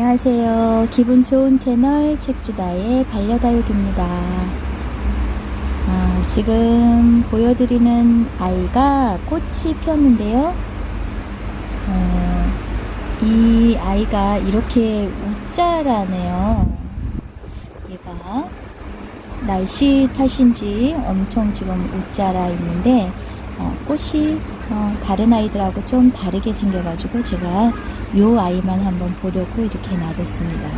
안녕하세요. 기분 좋은 채널 책주다의 반려다육입니다. 아, 지금 보여드리는 아이가 꽃이 피었는데요. 어, 이 아이가 이렇게 웃자라네요. 얘가 날씨 탓인지 엄청 지금 웃자라 있는데 어, 꽃이 어, 다른 아이들하고 좀 다르게 생겨가지고 제가 요 아이만 한번 보려고 이렇게 놔뒀습니다.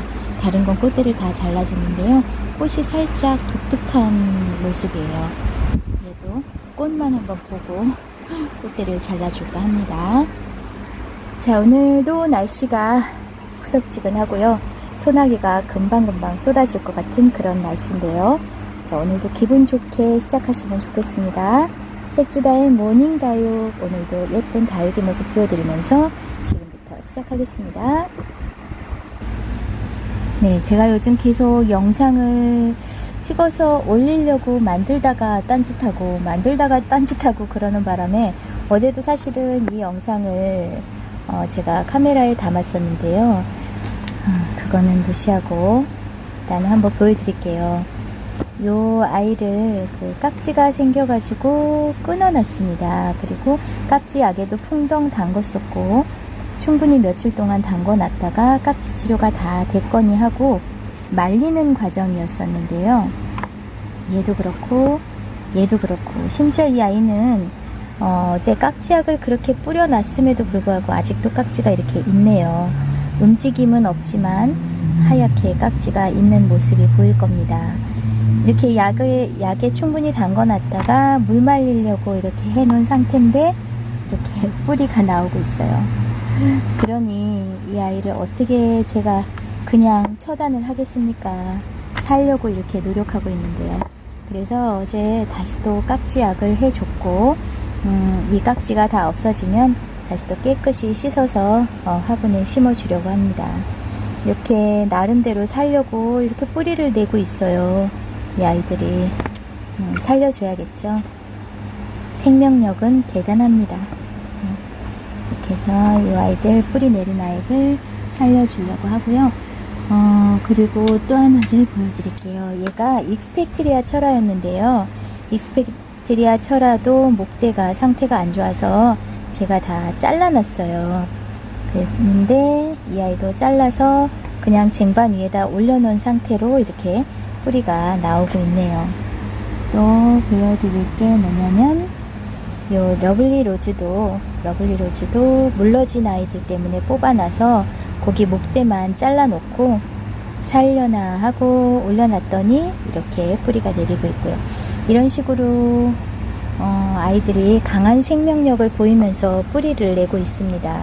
다른 건 꽃들을 다 잘라줬는데요. 꽃이 살짝 독특한 모습이에요. 얘도 꽃만 한번 보고 꽃들을 잘라줄까 합니다. 자, 오늘도 날씨가 후덥지근하고요. 소나기가 금방금방 쏟아질 것 같은 그런 날씨인데요. 자, 오늘도 기분 좋게 시작하시면 좋겠습니다. 책주다의 모닝 다육, 오늘도 예쁜 다육의 모습 보여드리면서 지금부터 시작하겠습니다. 네, 제가 요즘 계속 영상을 찍어서 올리려고 만들다가 딴짓하고 만들다가 딴짓하고 그러는 바람에 어제도 사실은 이 영상을 어, 제가 카메라에 담았었는데요. 아, 그거는 무시하고 일단 한번 보여드릴게요. 요 아이를 그 깍지가 생겨가지고 끊어놨습니다. 그리고 깍지 약에도 풍덩 담궜었고 충분히 며칠 동안 담궈 놨다가 깍지 치료가 다 됐거니 하고 말리는 과정이었었는데요. 얘도 그렇고 얘도 그렇고 심지어 이 아이는 어, 제 깍지약을 그렇게 뿌려놨음에도 불구하고 아직도 깍지가 이렇게 있네요. 움직임은 없지만 하얗게 깍지가 있는 모습이 보일 겁니다. 이렇게 약을, 약에 충분히 담궈놨다가 물 말리려고 이렇게 해놓은 상태인데 이렇게 뿌리가 나오고 있어요. 그러니 이 아이를 어떻게 제가 그냥 처단을 하겠습니까? 살려고 이렇게 노력하고 있는데요. 그래서 어제 다시 또 깍지약을 해줬고, 음, 이 깍지가 다 없어지면 다시 또 깨끗이 씻어서 어, 화분에 심어주려고 합니다. 이렇게 나름대로 살려고 이렇게 뿌리를 내고 있어요. 이 아이들이 음, 살려줘야겠죠. 생명력은 대단합니다. 음, 이렇게 해서 이 아이들 뿌리 내린 아이들 살려주려고 하고요. 어, 그리고 또 하나를 보여드릴게요. 얘가 익스펙트리아 철화였는데요. 익스펙트리아 철화도 목대가 상태가 안 좋아서 제가 다 잘라놨어요. 그랬는데 이 아이도 잘라서 그냥 쟁반 위에다 올려놓은 상태로 이렇게 뿌리가 나오고 있네요. 또 보여드릴 게 뭐냐면 요 러블리 로즈도 러블리 로즈도 물러진 아이들 때문에 뽑아놔서 거기 목대만 잘라놓고 살려나 하고 올려놨더니 이렇게 뿌리가 내리고 있고요. 이런 식으로 어, 아이들이 강한 생명력을 보이면서 뿌리를 내고 있습니다.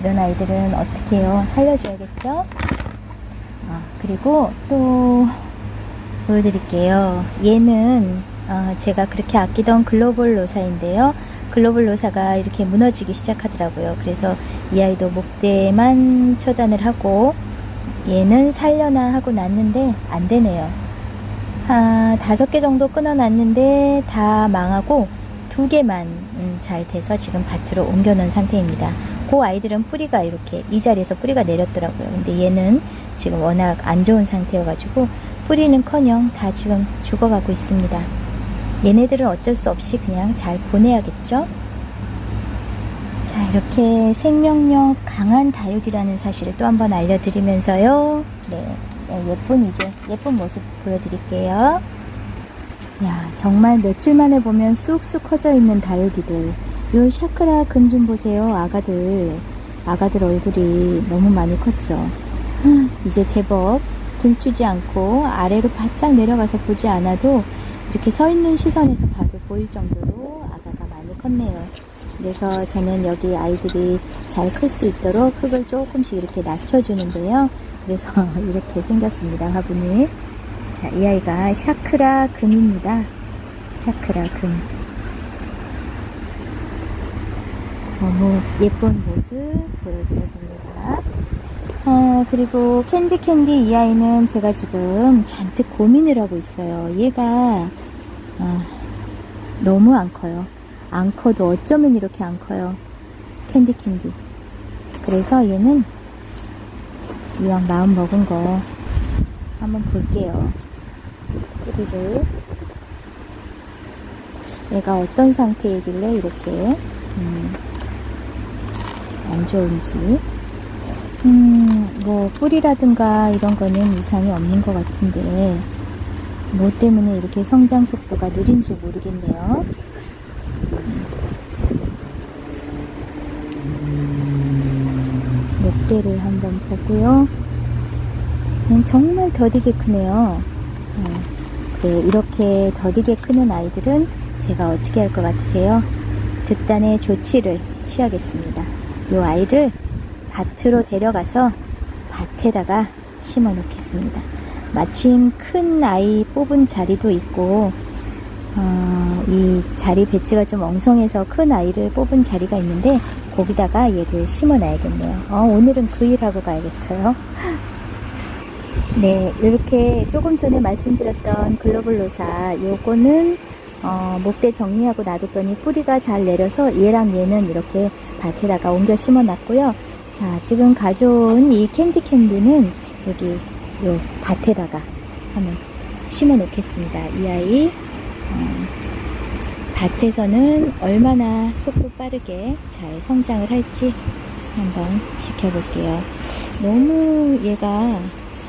이런 아이들은 어떻게 해요? 살려줘야겠죠? 어, 그리고 또 보여드릴게요. 얘는 어, 제가 그렇게 아끼던 글로벌 로사인데요. 글로벌 로사가 이렇게 무너지기 시작하더라고요. 그래서 이 아이도 목대만 처단을 하고 얘는 살려나 하고 놨는데 안 되네요. 한 다섯 개 정도 끊어놨는데 다 망하고 두 개만 음, 잘 돼서 지금 밭으로 옮겨놓은 상태입니다. 그 아이들은 뿌리가 이렇게 이 자리에서 뿌리가 내렸더라고요. 근데 얘는 지금 워낙 안 좋은 상태여가지고 뿌리는커녕 다 지금 죽어가고 있습니다. 얘네들은 어쩔 수 없이 그냥 잘 보내야겠죠? 자, 이렇게 생명력 강한 다육이라는 사실을 또 한번 알려드리면서요. 네, 네, 예쁜 이제 예쁜 모습 보여드릴게요. 야, 정말 며칠 만에 보면 쑥쑥 커져 있는 다육이들. 요 샤크라 금 좀 보세요, 아가들. 아가들 얼굴이 너무 많이 컸죠. 이제 제법 들추지 않고 아래로 바짝 내려가서 보지 않아도 이렇게 서 있는 시선에서 봐도 보일 정도로 아가가 많이 컸네요. 그래서 저는 여기 아이들이 잘 클 수 있도록 흙을 조금씩 이렇게 낮춰주는데요. 그래서 이렇게 생겼습니다, 화분이. 자, 이 아이가 샤크라 금입니다. 샤크라 금. 너무 예쁜 모습 보여드려봅니다. 어, 그리고 캔디 캔디 이 아이는 제가 지금 잔뜩 고민을 하고 있어요. 얘가 아, 너무 안 커요. 안 커도 어쩌면 이렇게 안 커요. 캔디 캔디. 그래서 얘는 이왕 마음 먹은 거 한번 볼게요. 뿌리를 얘가 어떤 상태이길래 이렇게 음, 안 좋은지 음, 뭐 뿌리라든가 이런 거는 이상이 없는 것 같은데 뭐 때문에 이렇게 성장 속도가 느린지 모르겠네요. 녹대를 한번 보고요. 얘는 정말 더디게 크네요. 어, 네, 이렇게 더디게 크는 아이들은 제가 어떻게 할 것 같으세요? 극단의 조치를 취하겠습니다. 이 아이를 밭으로 데려가서 밭에다가 심어 놓겠습니다. 마침 큰 아이 뽑은 자리도 있고, 어, 이 자리 배치가 좀 엉성해서 큰 아이를 뽑은 자리가 있는데, 거기다가 얘를 심어 놔야겠네요. 어, 오늘은 그 일하고 가야겠어요. 네, 이렇게 조금 전에 말씀드렸던 글로벌 로사, 요거는 어, 목대 정리하고 놔뒀더니 뿌리가 잘 내려서 얘랑 얘는 이렇게 밭에다가 옮겨 심어 놨고요. 자, 지금 가져온 이 캔디 캔디는 여기 요 밭에다가 한번 심어 놓겠습니다. 이 아이 어, 밭에서는 얼마나 속도 빠르게 잘 성장을 할지 한번 지켜볼게요. 너무 얘가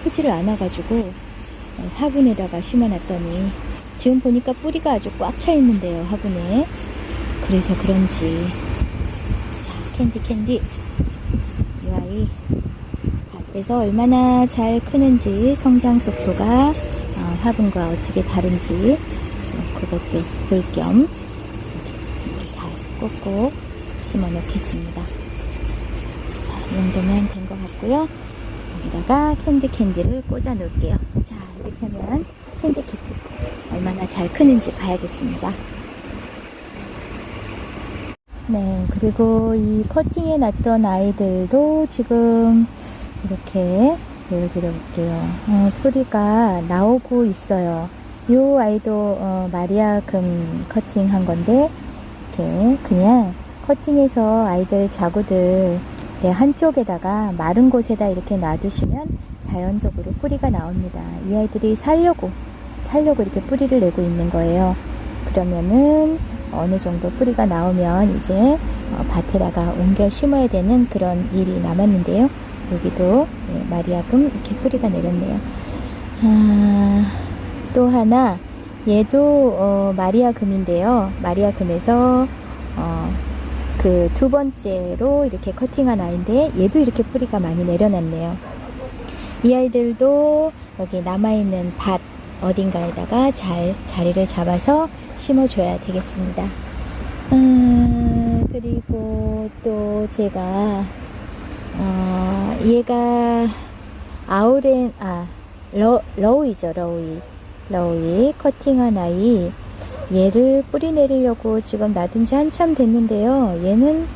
크지를 않아가지고 어, 화분에다가 심어놨더니 지금 보니까 뿌리가 아주 꽉 차 있는데요 화분에 그래서 그런지 자 캔디 캔디 이 아이 밭에서 얼마나 잘 크는지 성장 속도가 어, 화분과 어떻게 다른지 또 그것도 볼 겸 이렇게 잘 꼭꼭 심어 놓겠습니다 자 이 정도면 된 것 같고요 여기다가 캔디 캔디를 꽂아 놓을게요. 자, 이렇게 하면 캔디 캔디 얼마나 잘 크는지 봐야겠습니다. 네, 그리고 이 커팅해 놨던 아이들도 지금 이렇게 보여드려 볼게요. 어, 뿌리가 나오고 있어요. 이 아이도 어, 마리아 금 커팅 한 건데 이렇게 그냥 커팅해서 아이들 자구들 네, 한쪽에다가 마른 곳에다 이렇게 놔두시면 자연적으로 뿌리가 나옵니다. 이 아이들이 살려고, 살려고 이렇게 뿌리를 내고 있는 거예요. 그러면은 어느 정도 뿌리가 나오면 이제 어, 밭에다가 옮겨 심어야 되는 그런 일이 남았는데요. 여기도 네, 마리아금 이렇게 뿌리가 내렸네요. 아, 또 하나, 얘도 어, 마리아금인데요. 마리아금에서 어, 그 두 번째로 이렇게 커팅한 아이인데 얘도 이렇게 뿌리가 많이 내려놨네요. 이 아이들도 여기 남아있는 밭 어딘가에다가 잘 자리를 잡아서 심어줘야 되겠습니다. 음, 그리고 또 제가 어, 얘가 아우렌 아 러, 러우이죠 러우이 러우이 커팅한 아이 얘를 뿌리 내리려고 지금 놔둔 지 한참 됐는데요. 얘는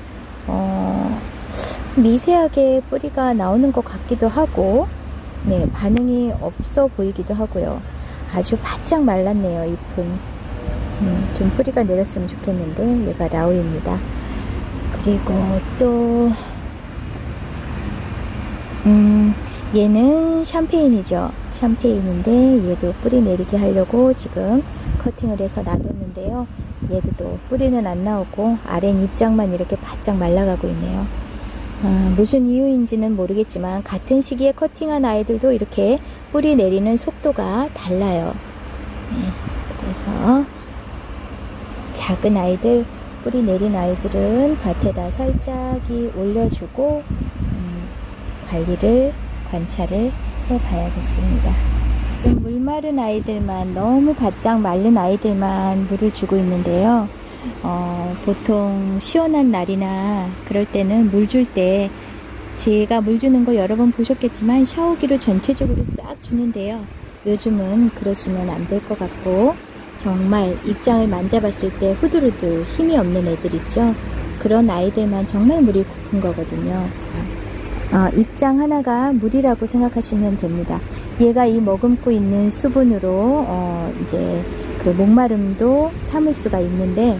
어, 미세하게 뿌리가 나오는 것 같기도 하고 네 반응이 없어 보이기도 하고요. 아주 바짝 말랐네요 잎은. 음, 좀 뿌리가 내렸으면 좋겠는데 얘가 라우입니다. 그리고 또 음, 얘는 샴페인이죠. 샴페인인데 얘도 뿌리 내리게 하려고 지금 커팅을 해서 놔뒀는데요. 얘도 또 뿌리는 안 나오고 아랫 입장만 이렇게 바짝 말라가고 있네요. 아, 무슨 이유인지는 모르겠지만 같은 시기에 커팅한 아이들도 이렇게 뿌리 내리는 속도가 달라요. 네, 그래서 작은 아이들 뿌리 내린 아이들은 밭에다 살짝이 올려주고 음, 관리를 관찰을 해봐야겠습니다. 좀 물 마른 아이들만 너무 바짝 마른 아이들만 물을 주고 있는데요. 어, 보통 시원한 날이나 그럴 때는 물 줄 때 제가 물 주는 거 여러 번 보셨겠지만 샤워기로 전체적으로 싹 주는데요. 요즘은 그러시면 안 될 것 같고 정말 입장을 만져봤을 때 후들후들 힘이 없는 애들 있죠. 그런 아이들만 정말 물이 고픈 거거든요. 어, 입장 하나가 물이라고 생각하시면 됩니다. 얘가 이 머금고 있는 수분으로 어, 이제 그 목마름도 참을 수가 있는데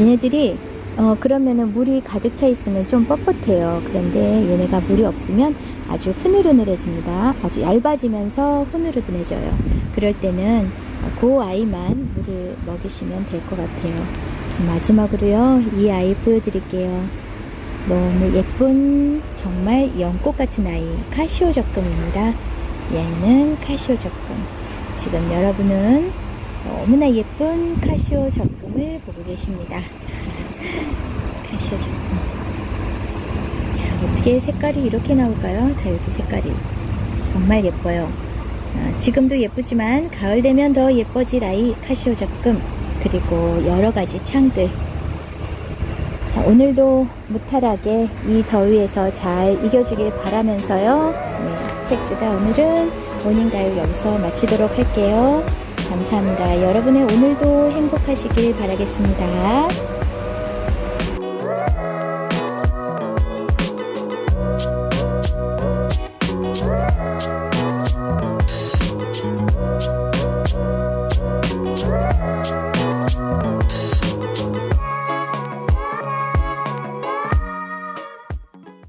얘네들이 어, 그러면은 물이 가득 차 있으면 좀 뻣뻣해요. 그런데 얘네가 물이 없으면 아주 흐느흐느해집니다. 아주 얇아지면서 흐느흐느해져요. 그럴 때는 그 아이만 물을 먹이시면 될 것 같아요. 자, 마지막으로요, 이 아이 보여드릴게요. 너무 예쁜 정말 연꽃 같은 아이 카시오 적금입니다. 얘는 카시오 적금. 지금 여러분은 너무나 예쁜 카시오 적금을 보고 계십니다. 카시오 적금. 야, 어떻게 색깔이 이렇게 나올까요? 다 여기 색깔이 정말 예뻐요. 아, 지금도 예쁘지만 가을 되면 더 예뻐질 아이 카시오 적금 그리고 여러 가지 창들 자, 오늘도 무탈하게 이 더위에서 잘 이겨주길 바라면서요. 네, 책주다 오늘은 모닝가요 여기서 마치도록 할게요. 감사합니다. 여러분의 오늘도 행복하시길 바라겠습니다.